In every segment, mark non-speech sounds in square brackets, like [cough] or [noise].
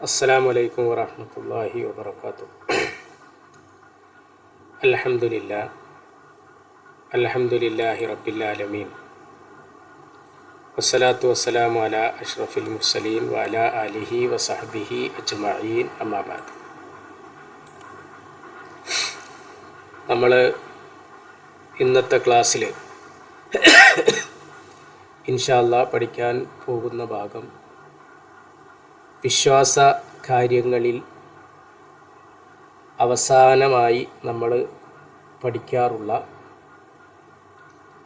അസ്സാം വലൈക്കും വറഹമത്തല്ലാഹി വാത്തു അലഹമുല്ല അലഹമുല്ലാഹി റബ്ബില്ലാലമീൻ വസ്സലാത്തു വസ്സലാം അല അഷ്റഫുൽ മുസലീൻ വല അലിഹി വസഹബിഹി അജ്മീൻ അമ്മാബാദ് നമ്മൾ ഇന്നത്തെ ക്ലാസ്സിൽ ഇൻഷാല്ല പഠിക്കാൻ പോകുന്ന ഭാഗം വിശ്വാസ കാര്യങ്ങളിൽ അവസാനമായി നമ്മൾ പഠിക്കാറുള്ള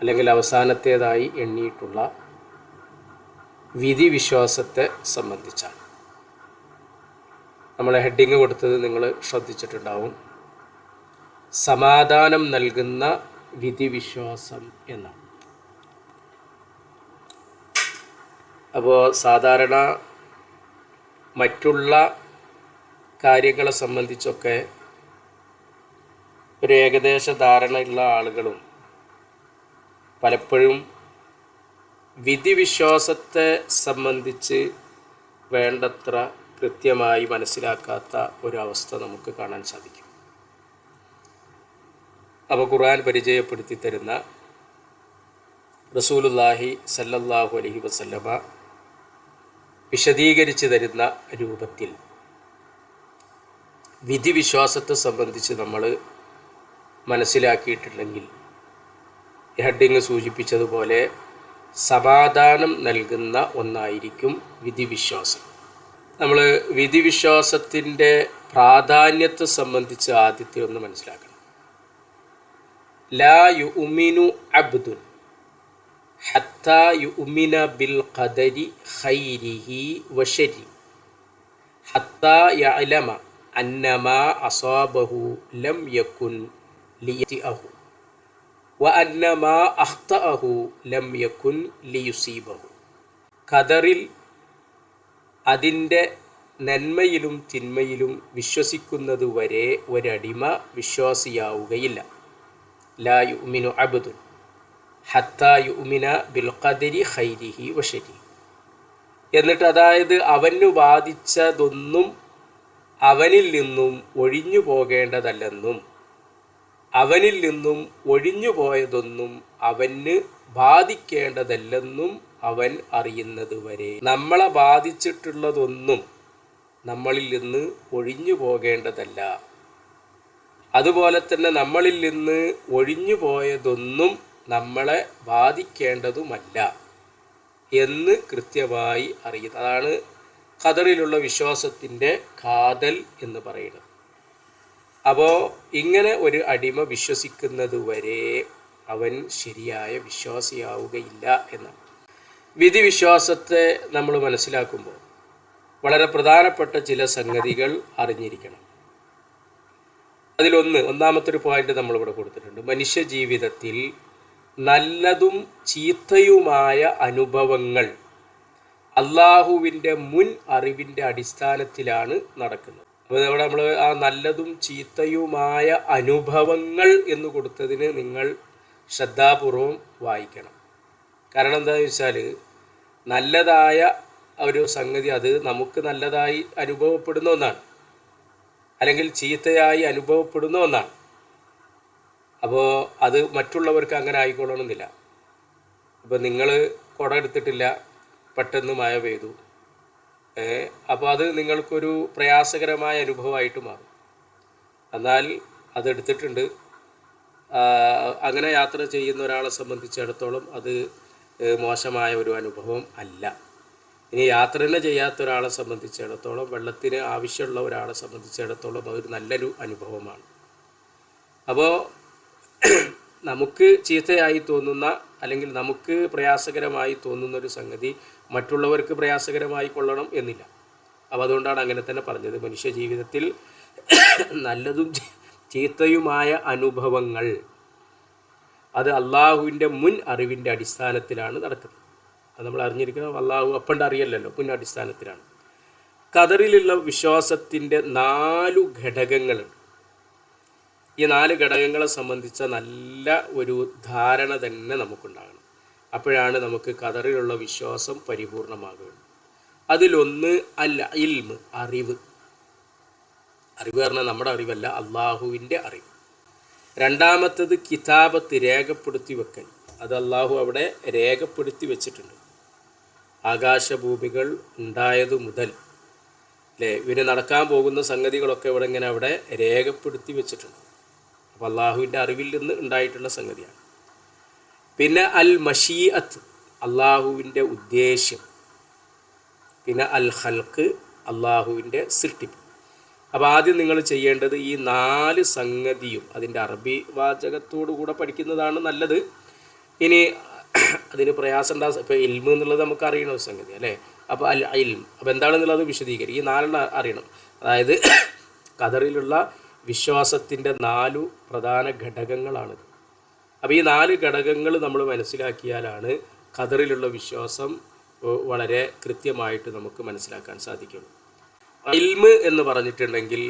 അല്ലെങ്കിൽ അവസാനത്തേതായി എണ്ണിയിട്ടുള്ള വിധി വിശ്വാസത്തെ സംബന്ധിച്ചാണ്. നമ്മളെ ഹെഡിങ് കൊടുത്തത് നിങ്ങൾ ശ്രദ്ധിച്ചിട്ടുണ്ടാവും. സമാധാനം നൽകുന്ന വിധിവിശ്വാസം എന്നാണ്. അപ്പോൾ സാധാരണ മറ്റുള്ള കാര്യങ്ങളെ സംബന്ധിച്ചൊക്കെ ഒരു ഏകദേശ ധാരണയുള്ള ആളുകളും പലപ്പോഴും വിധിവിശ്വാസത്തെ സംബന്ധിച്ച് വേണ്ടത്ര കൃത്യമായി മനസ്സിലാക്കാത്ത ഒരവസ്ഥ നമുക്ക് കാണാൻ സാധിക്കും. അപ്പോൾ ഖുർആൻ പരിചയപ്പെടുത്തി തരുന്ന റസൂലുല്ലാഹി സല്ലല്ലാഹു അലൈഹി വസല്ലമ വിശദീകരിച്ചു തരുന്ന രൂപത്തിൽ. വിധിവിശ്വാസത്തെ സംബന്ധിച്ച് നമ്മൾ മനസ്സിലാക്കിയിട്ടുണ്ടെങ്കിൽ ഹെഡിങ് സൂചിപ്പിച്ചതുപോലെ സമാധാനം നൽകുന്ന ഒന്നായിരിക്കും വിധിവിശ്വാസം. നമ്മൾ വിധിവിശ്വാസത്തിന്റെ പ്രാധാന്യത്തെ സംബന്ധിച്ച് ആദ്യത്തെ ഒന്ന് മനസ്സിലാക്കണം. ലാ യു ഉമിനു അബ്ദുൻ. ഹത്ത യുമിന ബിൽ ഖദരി ഖൈരിഹി വഷരി ഹത്ത യഅലമ അന്നമ അസാബഹു ലം യക്കുൻ ലിയതിഅഹു. വഅന്നമ അഖ്തഅഹു ലം യക്കുൻ ലിയുസീബഹു. ഖദറിൽ അതിന്റെ നന്മയിലും തിന്മയിലും വിശ്വസിക്കുന്നതുവരെ ഒരടിമ വിശ്വാസിയാവുകയില്ല. ലാ യുമിനു അബുദുൻ. ഹത്തായുമിന ബിൽ ഖദരി ഖൈരിഹി വഷരി എന്നിട്ട് അതായത് അവന് ബാധിച്ചതൊന്നും അവനിൽ നിന്നും ഒഴിഞ്ഞു പോകേണ്ടതല്ലെന്നും അവനിൽ നിന്നും ഒഴിഞ്ഞു പോയതൊന്നും അവന് ബാധിക്കേണ്ടതല്ലെന്നും അവൻ അറിയുന്നത് വരെ. നമ്മളെ ബാധിച്ചിട്ടുള്ളതൊന്നും നമ്മളിൽ നിന്ന് ഒഴിഞ്ഞു പോകേണ്ടതല്ല. അതുപോലെ തന്നെ നമ്മളിൽ നിന്ന് ഒഴിഞ്ഞു പോയതൊന്നും നമ്മളെ ബാധിക്കേണ്ടതുമല്ല എന്ന് കൃത്യമായി അറിയുന്നത് അതാണ് ഖദറിലുള്ള വിശ്വാസത്തിന്റെ കാതൽ എന്ന് പറയുന്നത്. അപ്പോൾ ഇങ്ങനെ ഒരു അടിമ വിശ്വസിക്കുന്നത് വരെ അവൻ ശരിയായ വിശ്വാസിയാവുകയില്ല എന്നാണ്. വിധി വിശ്വാസത്തെ നമ്മൾ മനസ്സിലാക്കുമ്പോൾ വളരെ പ്രധാനപ്പെട്ട ചില സംഗതികൾ അറിഞ്ഞിരിക്കണം. അതിലൊന്ന് ഒന്നാമത്തെ ഒരു പോയിന്റ് നമ്മളിവിടെ കൊടുത്തിട്ടുണ്ട്. മനുഷ്യ ജീവിതത്തിൽ നല്ലതും ചീത്തയുമായ അനുഭവങ്ങൾ അള്ളാഹുവിന്റെ മുൻ അറിവിന്റെ അടിസ്ഥാനത്തിലാണ് നടക്കുന്നത്. അപ്പോൾ ഇവിടെ നമ്മൾ ആ നല്ലതും ചീത്തയുമായ അനുഭവങ്ങൾ എന്ന് കൊടുത്തതിന് നിങ്ങൾ ശ്രദ്ധാപൂർവം വായിക്കണം. കാരണം എന്താണെന്ന് വെച്ചാൽ നല്ലതായ ഒരു സംഗതി അത് നമുക്ക് നല്ലതായി അനുഭവപ്പെടുന്ന ഒന്നാണ്. അല്ലെങ്കിൽ ചീത്തയായി അനുഭവപ്പെടുന്ന ഒന്നാണ്. അപ്പോൾ അത് മറ്റുള്ളവർക്ക് അങ്ങനെ ആയിക്കൊള്ളണമെന്നില്ല. അപ്പോൾ നിങ്ങൾ കുട എടുത്തിട്ടില്ല പെട്ടെന്ന് മഴ പെയ്തു. അപ്പോൾ അത് നിങ്ങൾക്കൊരു പ്രയാസകരമായ അനുഭവമായിട്ട് മാറും. എന്നാൽ അതെടുത്തിട്ടുണ്ട്. അങ്ങനെ യാത്ര ചെയ്യുന്ന ഒരാളെ സംബന്ധിച്ചിടത്തോളം അത് മോശമായ ഒരു അനുഭവം അല്ല. ഇനി യാത്ര തന്നെ ചെയ്യാത്ത ഒരാളെ സംബന്ധിച്ചിടത്തോളം വെള്ളത്തിന് ആവശ്യമുള്ള ഒരാളെ സംബന്ധിച്ചിടത്തോളം അതൊരു നല്ലൊരു അനുഭവമാണ്. അപ്പോൾ നമുക്ക് ചീത്തയായി തോന്നുന്ന അല്ലെങ്കിൽ നമുക്ക് പ്രയാസകരമായി തോന്നുന്ന ഒരു സംഗതി മറ്റുള്ളവർക്ക് പ്രയാസകരമായി കൊള്ളണം എന്നില്ല. അപ്പോൾ അതുകൊണ്ടാണ് അങ്ങനെ തന്നെ പറഞ്ഞത്. മനുഷ്യ ജീവിതത്തിൽ നല്ലതും ചീത്തയുമായ അനുഭവങ്ങൾ അത് അള്ളാഹുവിന്റെ മുൻ അറിവിന്റെ അടിസ്ഥാനത്തിലാണ് നടക്കുന്നത്. അത് നമ്മൾ അറിഞ്ഞിരിക്കണം അള്ളാഹു അപ്പണ്ട് അറിയല്ലല്ലോ മുൻ അടിസ്ഥാനത്തിലാണ്. കതറിലുള്ള വിശ്വാസത്തിന്റെ നാലു ഘടകങ്ങളുണ്ട്. ഈ നാല് ഘടകങ്ങളെ സംബന്ധിച്ച നല്ല ഒരു ധാരണ തന്നെ നമുക്കുണ്ടാകണം. അപ്പോഴാണ് നമുക്ക് കതറിലുള്ള വിശ്വാസം പരിപൂർണമാകുന്നത്. അതിലൊന്ന് അല്ല ഇൽമ് അറിവ്. അറിവ് പറഞ്ഞാൽ നമ്മുടെ അറിവല്ല അള്ളാഹുവിന്റെ അറിവ്. രണ്ടാമത്തത് കിതാബത്ത് രേഖപ്പെടുത്തി വെക്കൽ. അത് അള്ളാഹു അവിടെ രേഖപ്പെടുത്തി വെച്ചിട്ടുണ്ട്. ആകാശഭൂമികൾ ഉണ്ടായതു മുതൽ അല്ലേ ഇവന് നടക്കാൻ പോകുന്ന സംഗതികളൊക്കെ ഇവിടെ ഇങ്ങനെ അവിടെ രേഖപ്പെടുത്തി വെച്ചിട്ടുണ്ട്. അപ്പോൾ അള്ളാഹുവിന്റെ അറിവിൽ നിന്ന് ഉണ്ടായിട്ടുള്ള സംഗതിയാണ്. പിന്നെ അൽ മഷീഅത്ത് അള്ളാഹുവിന്റെ ഉദ്ദേശ്യം. പിന്നെ അൽ ഹൽക്ക് അള്ളാഹുവിന്റെ സൃഷ്ടിപ്പ്. അപ്പോൾ ആദ്യം നിങ്ങൾ ചെയ്യേണ്ടത് ഈ നാല് സംഗതിയും അതിന്റെ അറബി വാചകത്തോടു കൂടെ പഠിക്കുന്നതാണ് നല്ലത്. ഇനി അതിന് പ്രയാസം ഉണ്ടാകും ഇപ്പോൾ ഇൽമ് എന്നുള്ളത് നമുക്ക് അറിയണ ഒരു സംഗതി അല്ലേ? അപ്പോൾ അൽ ഇൽം അപ്പോൾ എന്താണെന്നുള്ളത് വിശദീകരിക്കും. ഈ നാലെണ്ണം അറിയണം. അതായത് കതറിലുള്ള വിശ്വാസത്തിന്റെ നാലു പ്രധാന ഘടകങ്ങളാണിത്. അപ്പോൾ ഈ നാല് ഘടകങ്ങൾ നമ്മൾ മനസ്സിലാക്കിയാലാണ് ഖദറിലുള്ള വിശ്വാസം വളരെ കൃത്യമായിട്ട് നമുക്ക് മനസ്സിലാക്കാൻ സാധിക്കുള്ളൂ ഇൽമ് എന്ന് പറഞ്ഞിട്ടുണ്ടെങ്കിൽ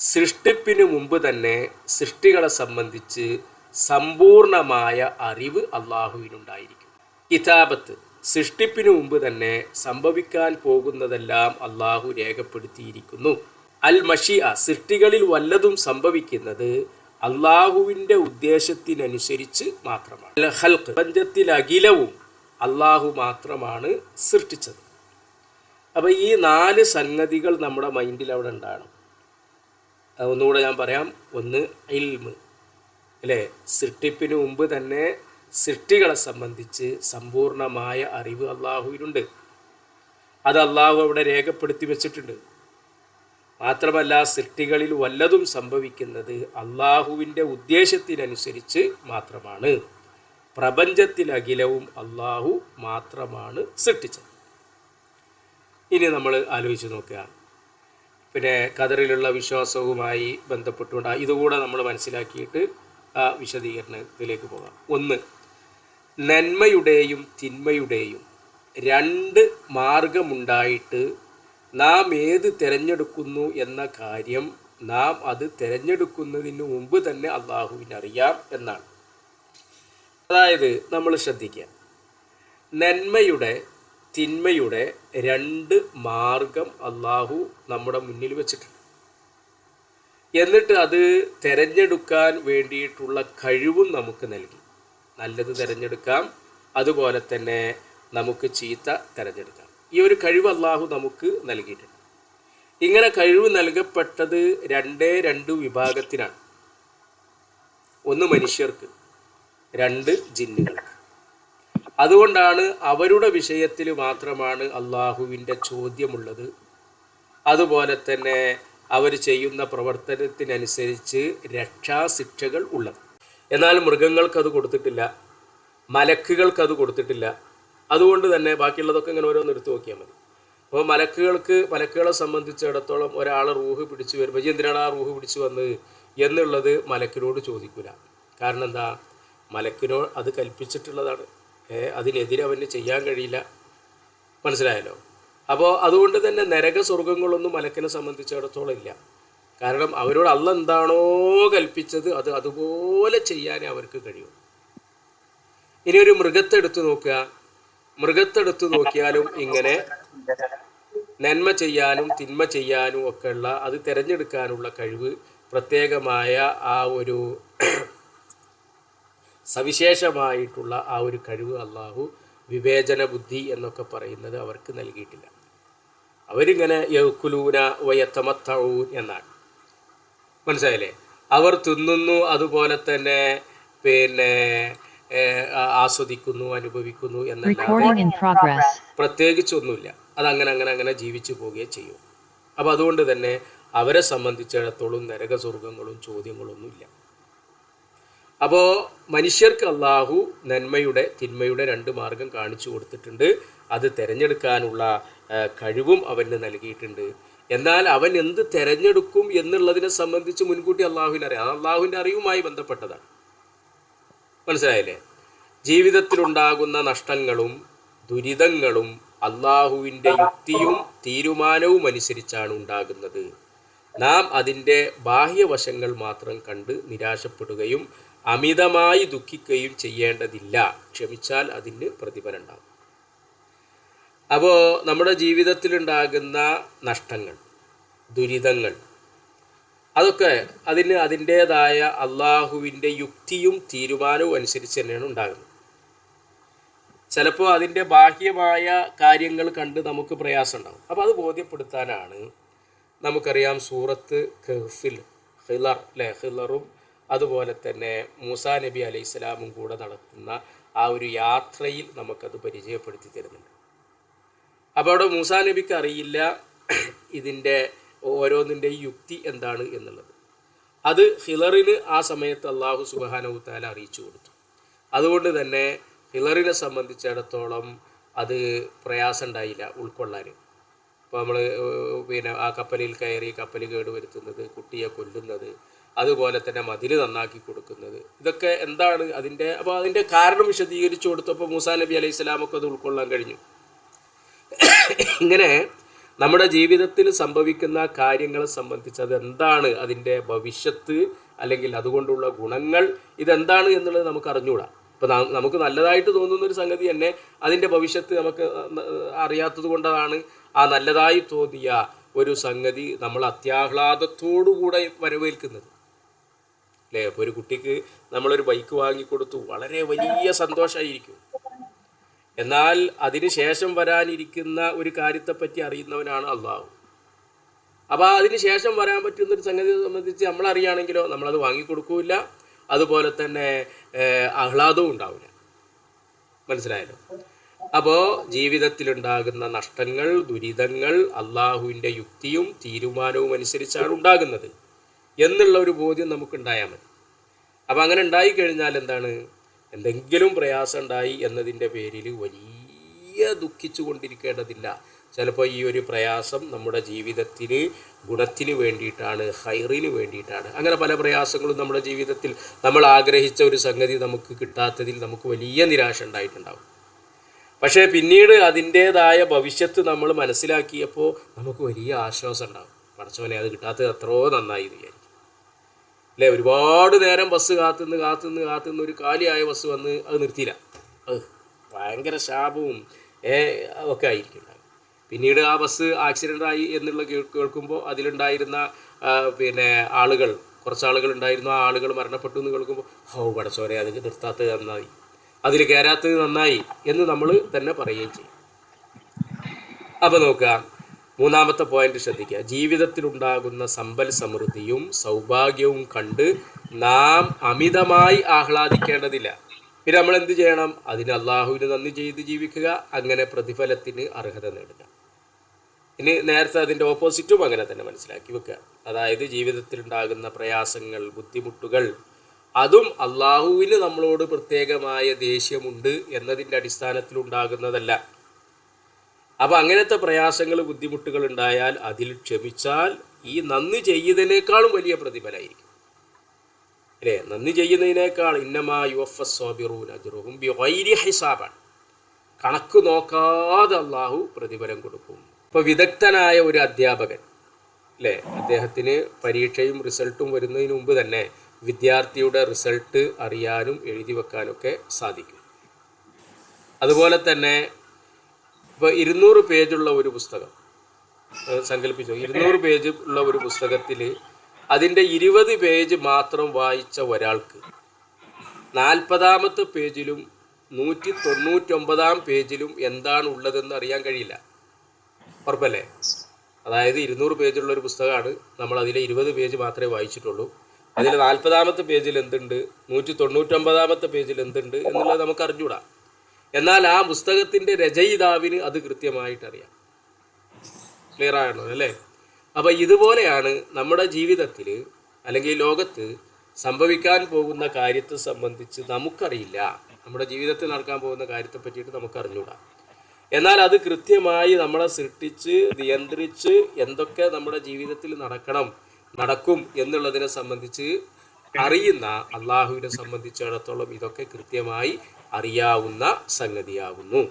സൃഷ്ടിപ്പിന് മുമ്പ് തന്നെ സൃഷ്ടികളെ സംബന്ധിച്ച് സമ്പൂർണമായ അറിവ് അള്ളാഹുവിനുണ്ടായിരിക്കും. കിതാബത്ത് സൃഷ്ടിപ്പിന് മുമ്പ് തന്നെ സംഭവിക്കാൻ പോകുന്നതെല്ലാം അള്ളാഹു രേഖപ്പെടുത്തിയിരിക്കുന്നു. അൽ മഷിയ സൃഷ്ടികളിൽ വല്ലതും സംഭവിക്കുന്നത് അള്ളാഹുവിന്റെ ഉദ്ദേശത്തിനനുസരിച്ച് മാത്രമാണ്. അൽ ഹൽക്ക് അള്ളാഹു മാത്രമാണ് സൃഷ്ടിച്ചത്. അപ്പോൾ ഈ നാല് സംഗതികൾ നമ്മുടെ മൈൻഡിൽ അവിടെ ഉണ്ടാകണം. ഒന്നുകൂടെ ഞാൻ പറയാം. ഒന്ന് ഇൽമ്. അല്ലേ? സൃഷ്ടിപ്പിന് മുമ്പ് തന്നെ സൃഷ്ടികളെ സംബന്ധിച്ച് സമ്പൂർണമായ അറിവ് അള്ളാഹുവിനുണ്ട്. അത് അള്ളാഹു അവിടെ രേഖപ്പെടുത്തി വെച്ചിട്ടുണ്ട്. മാത്രമല്ല സൃഷ്ടികളിൽ വല്ലതും സംഭവിക്കുന്നത് അള്ളാഹുവിന്റെ ഉദ്ദേശത്തിനനുസരിച്ച് മാത്രമാണ്. പ്രപഞ്ചത്തിലഖിലവും അള്ളാഹു മാത്രമാണ് സൃഷ്ടിച്ചത്. ഇനി നമ്മൾ ആലോചിച്ച് നോക്കുക പിന്നെ കതറിലുള്ള വിശ്വാസവുമായി ബന്ധപ്പെട്ടുകൊണ്ട് ഇതുകൂടെ നമ്മൾ മനസ്സിലാക്കിയിട്ട് ആ വിശദീകരണത്തിലേക്ക് പോകാം. ഒന്ന് നന്മയുടെയും തിന്മയുടെയും രണ്ട് മാർഗമുണ്ടായിട്ട് നാം ഏത് തിരഞ്ഞെടുക്കുന്നു എന്ന കാര്യം നാം അത് തിരഞ്ഞെടുക്കുന്നതിന് മുമ്പ് തന്നെ അള്ളാഹുവിനറിയാം എന്നാണ്. അതായത് നമ്മൾ ശ്രദ്ധിക്കുക. നന്മയുടെ തിന്മയുടെ രണ്ട് മാർഗം അള്ളാഹു നമ്മുടെ മുന്നിൽ വെച്ചിട്ടുണ്ട്. എന്നിട്ട് അത് തിരഞ്ഞെടുക്കാൻ വേണ്ടിയിട്ടുള്ള കഴിവും നമുക്ക് നൽകി. നല്ലത് തിരഞ്ഞെടുക്കാം. അതുപോലെ തന്നെ നമുക്ക് ചീത്ത തിരഞ്ഞെടുക്കാം. ഈ ഒരു കഴിവ് അള്ളാഹു നമുക്ക് നൽകിയിട്ടുണ്ട്. ഇങ്ങനെ കഴിവ് നൽകപ്പെട്ടത് രണ്ടേ രണ്ട് വിഭാഗത്തിനാണ്. ഒന്ന് മനുഷ്യർക്ക് രണ്ട് ജിന്നുകൾക്ക്. അതുകൊണ്ടാണ് അവരുടെ വിഷയത്തിൽ മാത്രമാണ് അള്ളാഹുവിന്റെ ചോദ്യമുള്ളത്. അതുപോലെ തന്നെ അവർ ചെയ്യുന്ന പ്രവർത്തനത്തിനനുസരിച്ച് രക്ഷാശിക്ഷകൾ ഉള്ളത്. എന്നാൽ മൃഗങ്ങൾക്കത് കൊടുത്തിട്ടില്ല മലക്കുകൾക്കത് കൊടുത്തിട്ടില്ല അതുകൊണ്ട് തന്നെ ബാക്കിയുള്ളതൊക്കെ ഇങ്ങനെ ഓരോന്ന് എടുത്തു നോക്കിയാൽ മതി. അപ്പോൾ മലക്കുകൾക്ക് മലക്കുകളെ സംബന്ധിച്ചിടത്തോളം ഒരാൾ റൂഹ് പിടിച്ചു വരുമ്പോൾ "ഇജ്ജ് എന്തിനാണ് ആ റൂഹ് പിടിച്ചു വന്നത്? എന്നുള്ളത് മലക്കിനോട് ചോദിക്കൂല. കാരണം എന്താ? മലക്കിനോ അത് കൽപ്പിച്ചിട്ടുള്ളതാണ്. അതിനെതിരെ അവന് ചെയ്യാൻ കഴിയില്ല. മനസ്സിലായല്ലോ? അപ്പോൾ അതുകൊണ്ട് തന്നെ നരക സ്വർഗങ്ങളൊന്നും മലക്കിനെ സംബന്ധിച്ചിടത്തോളം ഇല്ല. കാരണം അവരോട് അല്ല എന്താണോ കൽപ്പിച്ചത് അത് അതുപോലെ ചെയ്യാനേ അവർക്ക് കഴിയും. ഇനി ഒരു മൃഗത്തെ എടുത്തു നോക്കുക. മൃഗത്തെടുത്ത് നോക്കിയാലും ഇങ്ങനെ നന്മ ചെയ്യാനും തിന്മ ചെയ്യാനും ഒക്കെയുള്ള അത് തിരഞ്ഞെടുക്കാനുള്ള കഴിവ് പ്രത്യേകമായ ആ ഒരു സവിശേഷമായിട്ടുള്ള ആ ഒരു കഴിവ് അള്ളാഹു വിവേചന ബുദ്ധി എന്നൊക്കെ പറയുന്നത് അവർക്ക് നൽകിയിട്ടില്ല. അവരിങ്ങനെ യൗക്കുലൂന വയത്തമത്തഊൻ എന്നാണ്. മനസ്സിലായില്ലേ? അവർ തിന്നുന്നു അതുപോലെ തന്നെ പിന്നെ ആസ്വദിക്കുന്നു അനുഭവിക്കുന്നു എന്നല്ലാതെ പ്രത്യേകിച്ചൊന്നുമില്ല. അതങ്ങനെ അങ്ങനെ അങ്ങനെ ജീവിച്ചു പോവുകയേ ചെയ്യും. അപ്പോൾ അതുകൊണ്ട് തന്നെ അവരെ സംബന്ധിച്ചിടത്തോളം നരകസ്വർഗങ്ങളും ചോദ്യങ്ങളൊന്നുമില്ല. അപ്പോൾ മനുഷ്യർക്ക് അള്ളാഹു നന്മയുടെ തിന്മയുടെ രണ്ട് മാർഗം കാണിച്ചു കൊടുത്തിട്ടുണ്ട്. അത് തിരഞ്ഞെടുക്കാനുള്ള കഴിവും അവന് നൽകിയിട്ടുണ്ട്. എന്നാൽ അവൻ എന്ത് തിരഞ്ഞെടുക്കും എന്നുള്ളതിനെ സംബന്ധിച്ച് മുൻകൂട്ടി അള്ളാഹുവിനറിയാം അത് അള്ളാഹുവിന്റെ അറിവുമായി ബന്ധപ്പെട്ടതാണ്. മനസ്സിലായില്ലേ? ജീവിതത്തിലുണ്ടാകുന്ന നഷ്ടങ്ങളും ദുരിതങ്ങളും അള്ളാഹുവിന്റെ യുക്തിയും തീരുമാനവും അനുസരിച്ചാണ് ഉണ്ടാകുന്നത്. നാം അതിന്റെ ബാഹ്യവശങ്ങൾ മാത്രം കണ്ട് നിരാശപ്പെടുകയും അമിതമായി ദുഃഖിക്കുകയും ചെയ്യേണ്ടതില്ല. ക്ഷമിച്ചാൽ അതിന് പ്രതിഫലം ഉണ്ടാകും. അപ്പോൾ നമ്മുടെ ജീവിതത്തിലുണ്ടാകുന്ന നഷ്ടങ്ങൾ ദുരിതങ്ങൾ അതൊക്കെ അതിൽ അതിന്റേതായ അള്ളാഹുവിന്റെ യുക്തിയും തീരുമാനവും അനുസരിച്ച് തന്നെയാണ് ഉണ്ടാകുന്നത്. ചിലപ്പോൾ അതിന്റെ ബാഹ്യമായ കാര്യങ്ങൾ കണ്ട് നമുക്ക് പ്രയാസം ഉണ്ടാകും അപ്പോൾ അത് ബോധ്യപ്പെടുത്താനാണ് നമുക്കറിയാം സൂറത്ത് ഖഹ്ഫിൽ ഹിലർ അല്ലേ? ഹിലറും അതുപോലെ തന്നെ മൂസാ നബി അലൈഹി സ്വലാമും കൂടെ നടത്തുന്ന ആ ഒരു യാത്രയിൽ നമുക്കത് പരിചയപ്പെടുത്തി തരുന്നുണ്ട്. അപ്പോൾ അവിടെ മൂസാ നബിക്ക് അറിയില്ല ഇതിന്റെ ഓരോന്നിന്റെ യുക്തി എന്താണ് എന്നുള്ളത്. അത് ഹിലറിന് ആ സമയത്ത് അള്ളാഹു സുബാനവുത്താല അറിയിച്ചു കൊടുത്തു. അതുകൊണ്ട് തന്നെ ഹിലറിനെ സംബന്ധിച്ചിടത്തോളം അത് പ്രയാസം ഉണ്ടായില്ല ഉൾക്കൊള്ളാൻ. ഇപ്പോൾ നമ്മൾ പിന്നെ ആ കപ്പലിൽ കയറി കപ്പൽ കേടുവരുത്തുന്നത് കുട്ടിയെ കൊല്ലുന്നത് അതുപോലെ തന്നെ മതിൽ നന്നാക്കി കൊടുക്കുന്നത് ഇതൊക്കെ എന്താണ് അതിന്റെ അപ്പോൾ അതിന്റെ കാരണം വിശദീകരിച്ചു കൊടുത്തപ്പോൾ മൂസാ നബി അലൈഹി സ്വലാമൊക്കെ അത് ഉൾക്കൊള്ളാൻ കഴിഞ്ഞു. ഇങ്ങനെ നമ്മുടെ ജീവിതത്തിൽ സംഭവിക്കുന്ന കാര്യങ്ങളെ സംബന്ധിച്ച് അത് എന്താണ് അതിന്റെ ഭവിഷ്യത്ത് അല്ലെങ്കിൽ അതുകൊണ്ടുള്ള ഗുണങ്ങൾ ഇതെന്താണ് എന്നുള്ളത് നമുക്ക് അറിഞ്ഞുകൂടാ ഇപ്പം നമുക്ക് നല്ലതായിട്ട് തോന്നുന്ന ഒരു സംഗതി തന്നെ അതിന്റെ ഭവിഷ്യത്ത് നമുക്ക് അറിയാത്തത് കൊണ്ടതാണ്. ആ നല്ലതായി തോന്നിയ ഒരു സംഗതി നമ്മൾ അത്യാഹ്ലാദത്തോടുകൂടെ വരവേൽക്കുന്നത്. അല്ലേ? ഇപ്പോൾ ഒരു കുട്ടിക്ക് നമ്മളൊരു ബൈക്ക് വാങ്ങിക്കൊടുത്തു വളരെ വലിയ സന്തോഷമായിരിക്കും. എന്നാൽ അതിനുശേഷം വരാനിരിക്കുന്ന ഒരു കാര്യത്തെപ്പറ്റി അറിയുന്നവനാണ് അള്ളാഹു. അപ്പോൾ അതിന് ശേഷം വരാൻ പറ്റുന്ന ഒരു സംഗതിയെ സംബന്ധിച്ച് നമ്മൾ നമ്മളറിയാണെങ്കിലോ നമ്മളത് വാങ്ങിക്കൊടുക്കൂല അതുപോലെ തന്നെ ആഹ്ലാദവും ഉണ്ടാവില്ല. മനസ്സിലായല്ലോ? അപ്പോൾ ജീവിതത്തിലുണ്ടാകുന്ന നഷ്ടങ്ങൾ ദുരിതങ്ങൾ അള്ളാഹുവിന്റെ യുക്തിയും തീരുമാനവും അനുസരിച്ചാണ് ഉണ്ടാകുന്നത്. എന്നുള്ള ഒരു ബോധ്യം നമുക്കുണ്ടായാൽ മതി. അപ്പോൾ അങ്ങനെ ഉണ്ടായിക്കഴിഞ്ഞാൽ എന്താണ്? എന്തെങ്കിലും പ്രയാസം ഉണ്ടായി എന്നതിന്റെ പേരിൽ വലിയ ദുഃഖിച്ചു കൊണ്ടിരിക്കേണ്ടതില്ല ചിലപ്പോൾ ഈ ഒരു പ്രയാസം നമ്മുടെ ജീവിതത്തിന് ഗുണത്തിന് വേണ്ടിയിട്ടാണ് ഹൈറിന് വേണ്ടിയിട്ടാണ്. അങ്ങനെ പല പ്രയാസങ്ങളും നമ്മുടെ ജീവിതത്തിൽ നമ്മൾ ആഗ്രഹിച്ച ഒരു സംഗതി നമുക്ക് കിട്ടാത്തതിൽ നമുക്ക് വലിയ നിരാശ ഉണ്ടായിട്ടുണ്ടാവും. പക്ഷേ പിന്നീട് അതിന്റേതായ ഭവിഷ്യത്ത് നമ്മൾ മനസ്സിലാക്കിയപ്പോൾ നമുക്ക് വലിയ ആശ്വാസം ഉണ്ടാവും. പഠിച്ചവനെ അത് കിട്ടാത്തത് എത്രയോ നന്നായി വിചാരിക്കും അല്ലേ? ഒരുപാട് നേരം ബസ് കാത്തുനിന്ന് കാത്തുനിന്ന് കാത്തുനിന്ന് ഒരു കാലിയായ ബസ് വന്ന് അത് നിർത്തിയില്ല. അത് ഭയങ്കര ശാപവും ഒക്കെ ആയിരിക്കും. പിന്നീട് ആ ബസ് ആക്സിഡന്റ് ആയി എന്നുള്ള കേൾക്കുമ്പോൾ അതിലുണ്ടായിരുന്ന പിന്നെ ആളുകൾ കുറച്ച് ആളുകൾ ഉണ്ടായിരുന്നു. ആ ആളുകൾ മരണപ്പെട്ടു എന്ന് കേൾക്കുമ്പോൾ ഹോ പടച്ചോരെ അത് നിർത്താത്തത് നന്നായി. അതിൽ കയറാത്തത് നന്നായി എന്ന് നമ്മൾ തന്നെ പറയുകയും ചെയ്യും. അപ്പോൾ നോക്കുക മൂന്നാമത്തെ പോയിന്റ് ശ്രദ്ധിക്കുക. ജീവിതത്തിലുണ്ടാകുന്ന സമ്പൽ സമൃദ്ധിയും സൗഭാഗ്യവും കണ്ട് നാം അമിതമായി ആഹ്ലാദിക്കേണ്ടതില്ല. പിന്നെ നമ്മൾ എന്ത് ചെയ്യണം? അതിന് അള്ളാഹുവിന് നന്ദി ചെയ്ത് ജീവിക്കുക. അങ്ങനെ പ്രതിഫലത്തിന് അർഹത നേടുക. ഇനി നേരത്തെ അതിന്റെ ഓപ്പോസിറ്റും അങ്ങനെ തന്നെ മനസ്സിലാക്കി വെക്കുക. അതായത് ജീവിതത്തിൽ ഉണ്ടാകുന്ന പ്രയാസങ്ങൾ ബുദ്ധിമുട്ടുകൾ അതും അള്ളാഹുവിന് നമ്മളോട് പ്രത്യേകമായ ദേഷ്യമുണ്ട് എന്നതിന്റെ അടിസ്ഥാനത്തിൽ ഉണ്ടാകുന്നതല്ല അപ്പോൾ അങ്ങനത്തെ പ്രയാസങ്ങൾ ബുദ്ധിമുട്ടുകൾ ഉണ്ടായാൽ അതിൽ ക്ഷമിച്ചാൽ ഈ നന്ദി ചെയ്തതിനേക്കാളും വലിയ പ്രതിഫലമായിരിക്കും. അല്ലേ? നന്ദി ചെയ്യുന്നതിനേക്കാൾ ഇന്നമാ യുവഫസ്വാബിറൂൻ ഹിസാബാണ് കണക്ക് നോക്കാതെ അള്ളാഹു പ്രതിഫലം കൊടുക്കും. ഇപ്പോൾ വിദഗ്ധനായ ഒരു അധ്യാപകൻ അല്ലേ? അദ്ദേഹത്തിന് പരീക്ഷയും റിസൾട്ടും വരുന്നതിന് മുമ്പ് തന്നെ വിദ്യാർത്ഥിയുടെ റിസൾട്ട് അറിയാനും എഴുതി വെക്കാനൊക്കെ സാധിക്കും. അതുപോലെ തന്നെ ഇപ്പോൾ ഇരുന്നൂറ് പേജുള്ള ഒരു പുസ്തകം സങ്കല്പിച്ചു? ഇരുന്നൂറ് പേജ് ഉള്ള ഒരു പുസ്തകത്തിൽ അതിന്റെ ഇരുപത് പേജ് മാത്രം വായിച്ച ഒരാൾക്ക് നാൽപ്പതാമത്തെ പേജിലും നൂറ്റി തൊണ്ണൂറ്റൊമ്പതാം പേജിലും എന്താണ് ഉള്ളതെന്ന് അറിയാൻ കഴിയില്ല. ഉറപ്പല്ലേ? അതായത് ഇരുന്നൂറ് പേജുള്ള ഒരു പുസ്തകമാണ് നമ്മൾ അതിലെ ഇരുപത് പേജ് മാത്രമേ വായിച്ചിട്ടുള്ളൂ. അതിൽ നാൽപ്പതാമത്തെ പേജിൽ എന്തുണ്ട്? നൂറ്റി തൊണ്ണൂറ്റൊമ്പതാമത്തെ പേജിൽ എന്തുണ്ട് എന്നുള്ളത് നമുക്ക് അറിഞ്ഞൂടാ എന്നാൽ ആ പുസ്തകത്തിന്റെ രചയിതാവിന് അത് കൃത്യമായിട്ടറിയാം. ക്ലിയർ ആണോ അല്ലേ? അപ്പോൾ ഇതുപോലെയാണ് നമ്മുടെ ജീവിതത്തിൽ അല്ലെങ്കിൽ ലോകത്ത് സംഭവിക്കാൻ പോകുന്ന കാര്യത്തെ സംബന്ധിച്ച് നമുക്കറിയില്ല. നമ്മുടെ ജീവിതത്തിൽ നടക്കാൻ പോകുന്ന കാര്യത്തെ പറ്റിയിട്ട് നമുക്ക് അറിഞ്ഞൂടാ എന്നാൽ അത് കൃത്യമായി നമ്മളെ സൃഷ്ടിച്ച് നിയന്ത്രിച്ച് എന്തൊക്കെ നമ്മുടെ ജീവിതത്തിൽ നടക്കണം നടക്കും എന്നുള്ളതിനെ സംബന്ധിച്ച് അറിയുന്ന അള്ളാഹുവിനെ സംബന്ധിച്ചിടത്തോളം ഇതൊക്കെ കൃത്യമായി അറിയാവുന്ന സംഗതിയാകുന്നു.